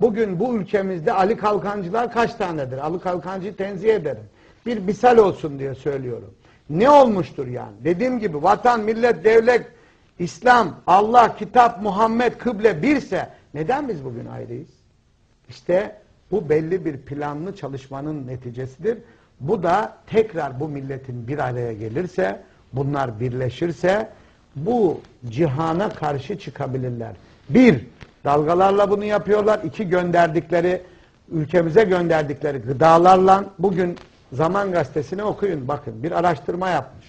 Bugün bu ülkemizde Ali Kalkancılar kaç tanedir? Ali Kalkancı'yı tenzih ederim. Bir misal olsun diye söylüyorum. Ne olmuştur yani? Dediğim gibi vatan, millet, devlet, İslam, Allah, kitap, Muhammed, kıble birse neden biz bugün ayrıyız? İşte bu belli bir planlı çalışmanın neticesidir. Bu da tekrar bu milletin bir araya gelirse, bunlar birleşirse bu cihana karşı çıkabilirler. Bir, dalgalarla bunu yapıyorlar. İki, gönderdikleri, ülkemize gönderdikleri gıdalarla bugün Zaman Gazetesi'ni okuyun. Bakın bir araştırma yapmış.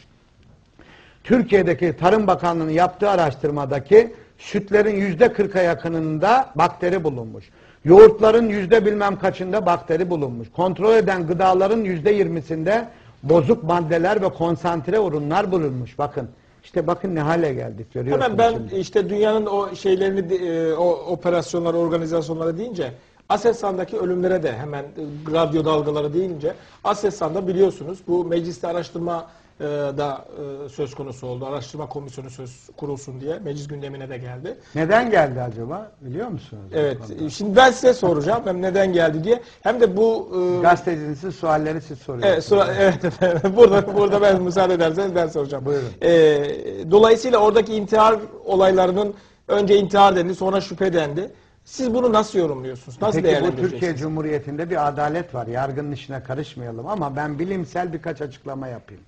Türkiye'deki Tarım Bakanlığı'nın yaptığı araştırmadaki sütlerin yüzde kırka yakınında bakteri bulunmuş. Yoğurtların yüzde bilmem kaçında bakteri bulunmuş. Kontrol eden gıdaların yüzde yirmisinde bozuk maddeler ve konsantre ürünler bulunmuş. Bakın işte bakın ne hale geldik görüyorsunuz. Hemen ben şimdi. işte dünyanın o şeylerini, e, o operasyonları, organizasyonları deyince Aselsan'daki ölümlere de hemen e, radyo dalgaları deyince Aselsan'da biliyorsunuz bu mecliste araştırma e, da e, söz konusu oldu. Araştırma komisyonu söz kurulsun diye meclis gündemine de geldi. Neden geldi acaba biliyor musunuz? Evet. konuda? e, Şimdi ben size soracağım hem neden geldi diye hem de bu e, Gazetecinin siz sualleri siz soruyorsunuz. Evet, evet efendim. Burada burada ben müsaade ederseniz ben soracağım. Buyurun. Ee, dolayısıyla oradaki intihar olaylarının önce intihar dendi, sonra şüphe dendi. Siz bunu nasıl yorumluyorsunuz? Nasıl Peki bu? Türkiye Cumhuriyeti'nde bir adalet var. Yargının işine karışmayalım ama ben bilimsel birkaç açıklama yapayım.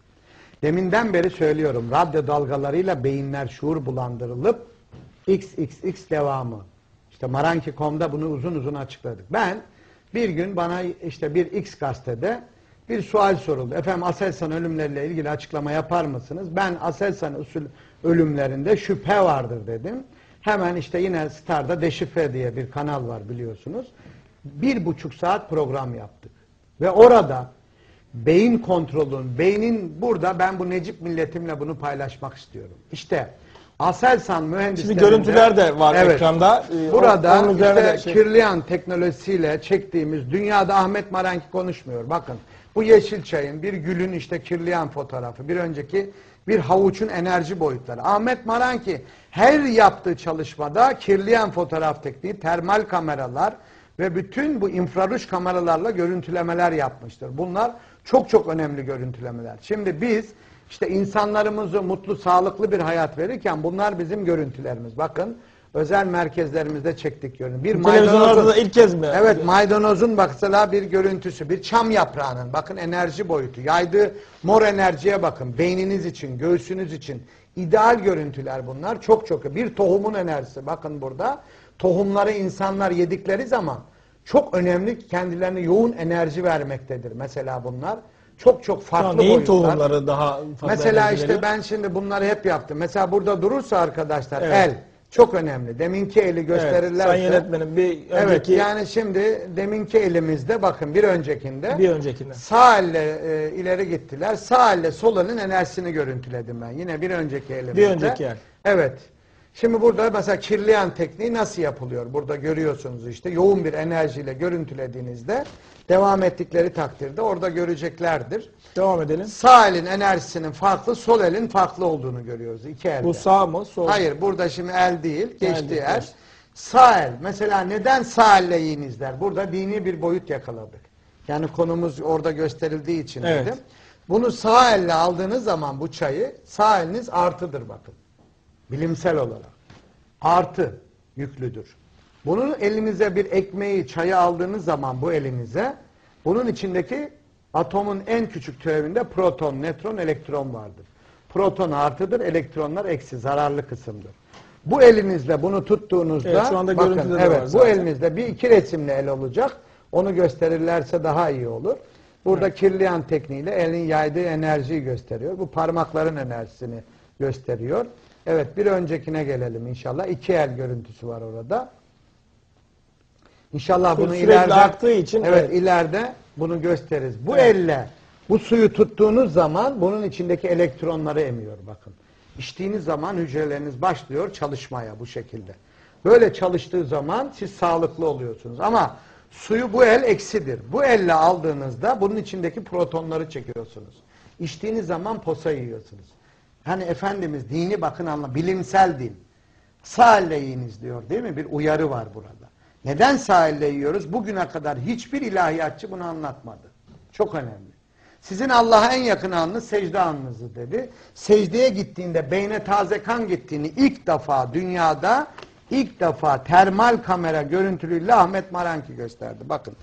Deminden beri söylüyorum. Radyo dalgalarıyla beyinler şuur bulandırılıp XXX devamı. İşte Maranki.com'da bunu uzun uzun açıkladık. Ben bir gün bana işte bir X gazetede bir sual soruldu. Efendim Aselsan ölümleriyle ilgili açıklama yapar mısınız? Ben Aselsan usul ölümlerinde şüphe vardır dedim. Hemen işte yine Star'da Deşifre diye bir kanal var biliyorsunuz. Bir buçuk saat program yaptık. Ve orada beyin kontrolün, beynin burada ben bu Necip milletimle bunu paylaşmak istiyorum. İşte Aselsan mühendislerinde... Şimdi görüntüler de var ekranda. Ee, Burada üzerine işte şey- Kirlian teknolojisiyle çektiğimiz dünyada Ahmet Maranki konuşmuyor. Bakın bu yeşil çayın bir gülün işte Kirlian fotoğrafı bir önceki bir havuçun enerji boyutları. Ahmet Maranki her yaptığı çalışmada Kirlian fotoğraf tekniği, termal kameralar ve bütün bu infraruj kameralarla görüntülemeler yapmıştır. Bunlar çok çok önemli görüntülemeler. Şimdi biz işte insanlarımızı mutlu, sağlıklı bir hayat verirken bunlar bizim görüntülerimiz. Bakın özel merkezlerimizde çektik görüntü. Bir da ilk kez mi? Evet maydanozun mesela bir görüntüsü, bir çam yaprağının bakın enerji boyutu, yaydığı mor enerjiye bakın. Beyniniz için, göğsünüz için ideal görüntüler bunlar. Çok çok bir tohumun enerjisi bakın burada. Tohumları insanlar yedikleri zaman çok önemli kendilerine yoğun enerji vermektedir mesela bunlar. Çok çok farklı neyin boyutlar. tohumları daha fazla Mesela işte veriyor? ben şimdi bunları hep yaptım. Mesela burada durursa arkadaşlar Evet. el çok önemli. Deminki eli gösterirlerse. Evet, sayın yönetmenim bir Evet önceki yani şimdi deminki elimizde bakın bir öncekinde bir öncekinde. sağ elle e, ileri gittiler. Sağ elle sol elin enerjisini görüntüledim ben. Yine bir önceki elimizde. Bir önceki el. Evet. Şimdi burada mesela kirleyen tekniği nasıl yapılıyor? Burada görüyorsunuz işte yoğun bir enerjiyle görüntülediğinizde devam ettikleri takdirde orada göreceklerdir. Devam edelim. Sağ elin enerjisinin farklı, sol elin farklı olduğunu görüyoruz iki elde. Bu sağ mı? Sol mu? Hayır burada şimdi el değil, geçti el. Sağ el. Mesela neden sağ elle yiyin izler? Burada dini bir boyut yakaladık. Yani konumuz orada gösterildiği için Evet. dedim. Bunu sağ elle aldığınız zaman bu çayı sağ eliniz artıdır bakın. Bilimsel olarak. Artı yüklüdür. Bunun elinize bir ekmeği, çayı aldığınız zaman bu elinize bunun içindeki atomun en küçük türevinde proton, nötron, elektron vardır. Proton artıdır, elektronlar eksi, zararlı kısımdır. Bu elinizle bunu tuttuğunuzda Evet, şu anda bakın, evet, bu zaten. elinizde bir iki resimli el olacak. Onu gösterirlerse daha iyi olur. Burada kirliyan tekniğiyle elin yaydığı enerjiyi gösteriyor. Bu parmakların enerjisini gösteriyor. Evet bir öncekine gelelim inşallah. İki el görüntüsü var orada. İnşallah Su bunu ileride aktığı için, evet, evet. ileride bunu gösteririz. Bu Evet. elle bu suyu tuttuğunuz zaman bunun içindeki elektronları emiyor bakın. İçtiğiniz zaman hücreleriniz başlıyor çalışmaya bu şekilde. Böyle çalıştığı zaman siz sağlıklı oluyorsunuz. Ama suyu bu el eksidir. Bu elle aldığınızda bunun içindeki protonları çekiyorsunuz. İçtiğiniz zaman posa yiyorsunuz. Hani Efendimiz dini bakın anla bilimsel din. Sağ elle diyor değil mi? Bir uyarı var burada. Neden sahilde yiyoruz? Bugüne kadar hiçbir ilahiyatçı bunu anlatmadı. Çok önemli. Sizin Allah'a en yakın anınız secde anınızı dedi. Secdeye gittiğinde beyne taze kan gittiğini ilk defa dünyada ilk defa termal kamera görüntülüyle Ahmet Maranki gösterdi. Bakın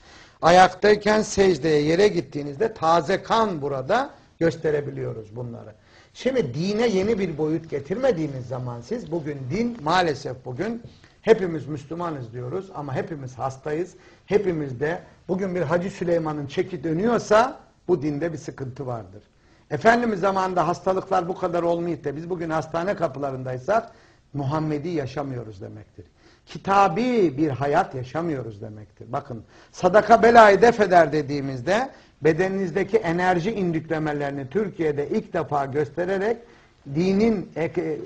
ayaktayken secdeye yere gittiğinizde taze kan burada gösterebiliyoruz bunları. Şimdi dine yeni bir boyut getirmediğiniz zaman siz bugün din maalesef bugün hepimiz Müslümanız diyoruz ama hepimiz hastayız. Hepimiz de bugün bir Hacı Süleyman'ın çeki dönüyorsa bu dinde bir sıkıntı vardır. Efendimiz zamanında hastalıklar bu kadar olmayıp da biz bugün hastane kapılarındaysak Muhammedi yaşamıyoruz demektir. Kitabi bir hayat yaşamıyoruz demektir. Bakın sadaka belayı def eder dediğimizde bedeninizdeki enerji indüklemelerini Türkiye'de ilk defa göstererek dinin ek-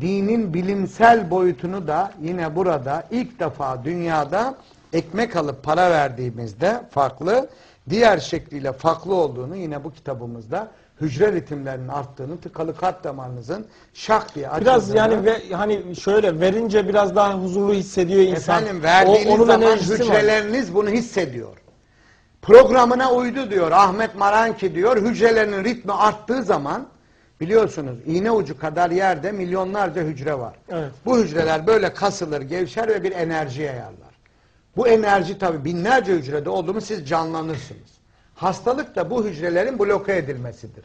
dinin bilimsel boyutunu da yine burada ilk defa dünyada ekmek alıp para verdiğimizde farklı, diğer şekliyle farklı olduğunu yine bu kitabımızda hücre ritimlerinin arttığını, tıkalı kalp damarınızın şak diye açıldığını. Biraz yani ve hani şöyle verince biraz daha huzurlu hissediyor insan. Efendim verdiğiniz O- onun zaman enerjisi var. hücreleriniz bunu hissediyor. Programına uydu diyor Ahmet Maranki diyor. Hücrelerinin ritmi arttığı zaman biliyorsunuz iğne ucu kadar yerde milyonlarca hücre var. Evet. Bu hücreler böyle kasılır, gevşer ve bir enerji yayarlar. Bu enerji tabi binlerce hücrede oldu mu siz canlanırsınız. Hastalık da bu hücrelerin bloke edilmesidir.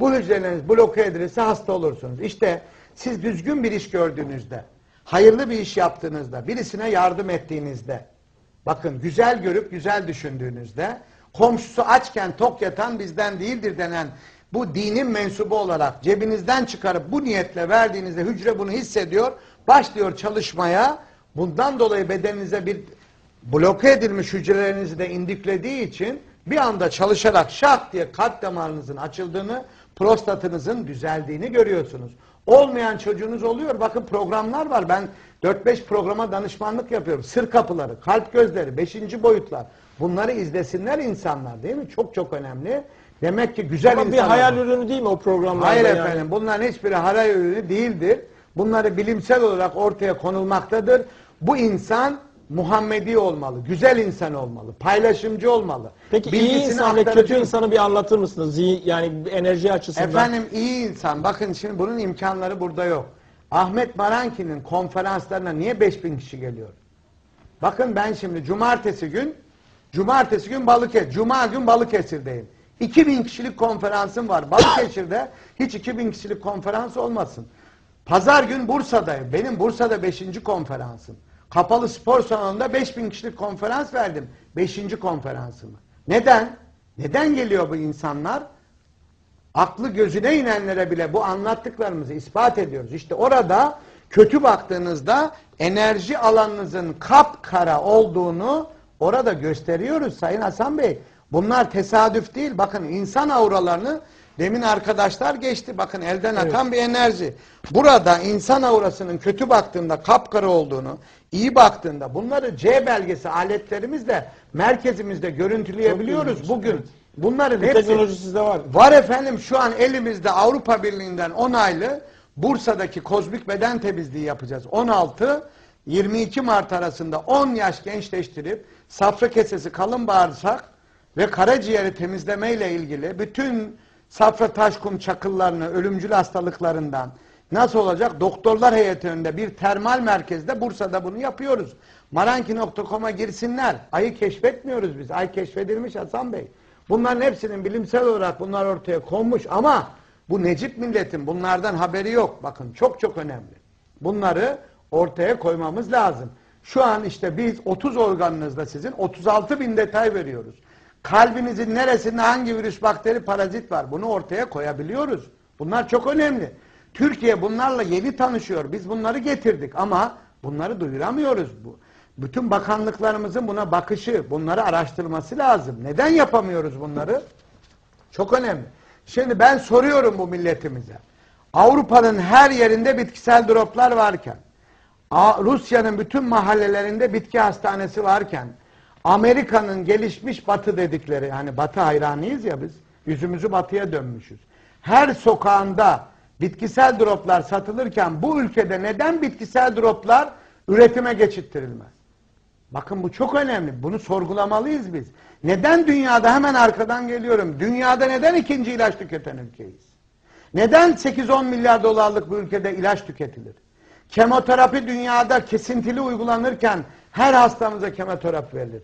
Bu hücreleriniz bloke edilirse hasta olursunuz. İşte siz düzgün bir iş gördüğünüzde, hayırlı bir iş yaptığınızda, birisine yardım ettiğinizde, bakın güzel görüp güzel düşündüğünüzde, komşusu açken tok yatan bizden değildir denen bu dinin mensubu olarak cebinizden çıkarıp bu niyetle verdiğinizde hücre bunu hissediyor, başlıyor çalışmaya. Bundan dolayı bedeninize bir bloke edilmiş hücrelerinizi de indiklediği için bir anda çalışarak şak diye kalp damarınızın açıldığını, prostatınızın düzeldiğini görüyorsunuz. Olmayan çocuğunuz oluyor. Bakın programlar var. Ben 4-5 programa danışmanlık yapıyorum. Sır kapıları, kalp gözleri, 5. boyutlar. Bunları izlesinler insanlar değil mi? Çok çok önemli. Demek ki güzel Ama bir hayal ürünü değil mi o programlarda? Hayır yani? efendim bunların hiçbiri hayal ürünü değildir. Bunları bilimsel olarak ortaya konulmaktadır. Bu insan Muhammedi olmalı, güzel insan olmalı, paylaşımcı olmalı. Peki iyi Bilgisini insan ve kötü insanı bir anlatır mısınız? Yani enerji açısından. Efendim iyi insan. Bakın şimdi bunun imkanları burada yok. Ahmet Maranki'nin konferanslarına niye 5000 kişi geliyor? Bakın ben şimdi cumartesi gün cumartesi gün Balıkesir, cuma gün Balıkesir'deyim. 2000 kişilik konferansım var. Balıkesir'de hiç 2000 kişilik konferans olmasın. Pazar gün Bursa'dayım. Benim Bursa'da 5. konferansım. Kapalı spor salonunda 5000 kişilik konferans verdim. 5. konferansımı. Neden? Neden geliyor bu insanlar? aklı gözüne inenlere bile bu anlattıklarımızı ispat ediyoruz. İşte orada kötü baktığınızda enerji alanınızın kapkara olduğunu orada gösteriyoruz Sayın Hasan Bey. Bunlar tesadüf değil. Bakın insan auralarını demin arkadaşlar geçti. Bakın elden atan bir enerji. Burada insan aurasının kötü baktığında kapkara olduğunu, iyi baktığında bunları C belgesi aletlerimizle merkezimizde görüntüleyebiliyoruz bugün. evet. Bunların Bu hepsi teknoloji sizde var. Var efendim şu an elimizde Avrupa Birliği'nden onaylı Bursa'daki kozmik beden temizliği yapacağız. 16 22 Mart arasında 10 yaş gençleştirip safra kesesi kalın bağırsak ve karaciğeri temizleme ile ilgili bütün safra taşkum çakıllarını ölümcül hastalıklarından nasıl olacak? Doktorlar heyeti önünde bir termal merkezde Bursa'da bunu yapıyoruz. Maranki.com'a girsinler. Ayı keşfetmiyoruz biz. Ay keşfedilmiş Hasan Bey. Bunların hepsinin bilimsel olarak bunlar ortaya konmuş ama bu Necip milletin bunlardan haberi yok. Bakın çok çok önemli. Bunları ortaya koymamız lazım. Şu an işte biz 30 organınızda sizin 36 bin detay veriyoruz. Kalbinizin neresinde hangi virüs, bakteri, parazit var bunu ortaya koyabiliyoruz. Bunlar çok önemli. Türkiye bunlarla yeni tanışıyor. Biz bunları getirdik ama bunları duyuramıyoruz. Bu. Bütün bakanlıklarımızın buna bakışı, bunları araştırması lazım. Neden yapamıyoruz bunları? Çok önemli. Şimdi ben soruyorum bu milletimize. Avrupa'nın her yerinde bitkisel droplar varken, Rusya'nın bütün mahallelerinde bitki hastanesi varken, Amerika'nın gelişmiş batı dedikleri, hani batı hayranıyız ya biz, yüzümüzü batıya dönmüşüz. Her sokağında bitkisel droplar satılırken bu ülkede neden bitkisel droplar üretime geçittirilmez? Bakın bu çok önemli. Bunu sorgulamalıyız biz. Neden dünyada hemen arkadan geliyorum. Dünyada neden ikinci ilaç tüketen ülkeyiz? Neden 8-10 milyar dolarlık bu ülkede ilaç tüketilir? Kemoterapi dünyada kesintili uygulanırken her hastamıza kemoterapi verilir.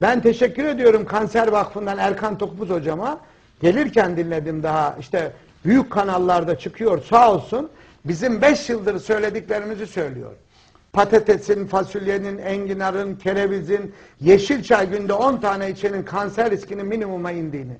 Ben teşekkür ediyorum Kanser Vakfı'ndan Erkan Tokbuz hocama. Gelirken dinledim daha işte büyük kanallarda çıkıyor sağ olsun. Bizim 5 yıldır söylediklerimizi söylüyor. Patatesin, fasulyenin, enginarın, kerevizin, yeşil çay günde 10 tane içenin kanser riskinin minimuma indiğini.